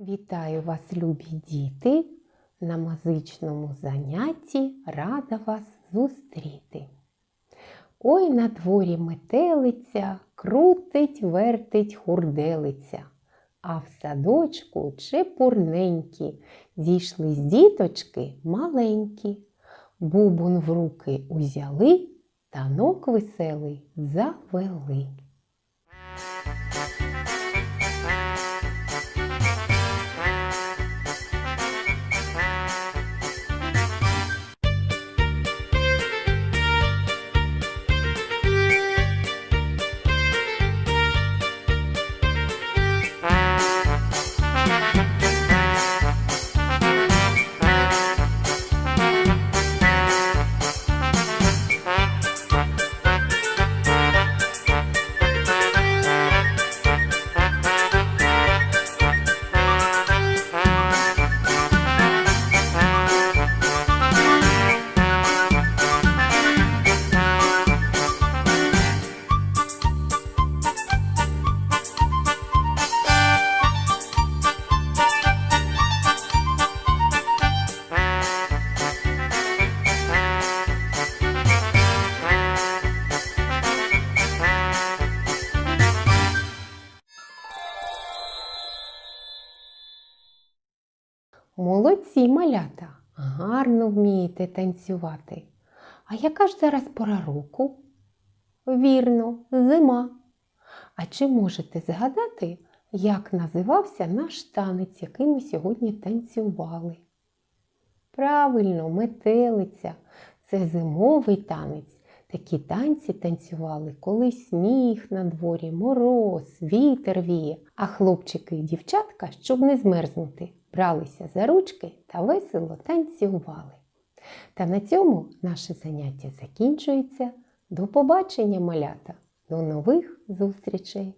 Вітаю вас, любі діти! На музичному занятті рада вас зустріти. Ой на дворі метелиця, крутить, вертить хурделиця, а в садочку чепурненькі, зійшлись діточки маленькі. Бубон в руки узяли, танок веселий завели. Молодці, малята, гарно вмієте танцювати. А яка ж зараз пора року? Вірно, зима. А чи можете згадати, як називався наш танець, який ми сьогодні танцювали? Правильно, метелиця. Це зимовий танець. Такі танці танцювали, коли сніг на дворі, мороз, вітер віє, а хлопчики і дівчатка, щоб не змерзнути, бралися за ручки та весело танцювали. Та на цьому наше заняття закінчується. До побачення, малята! До нових зустрічей!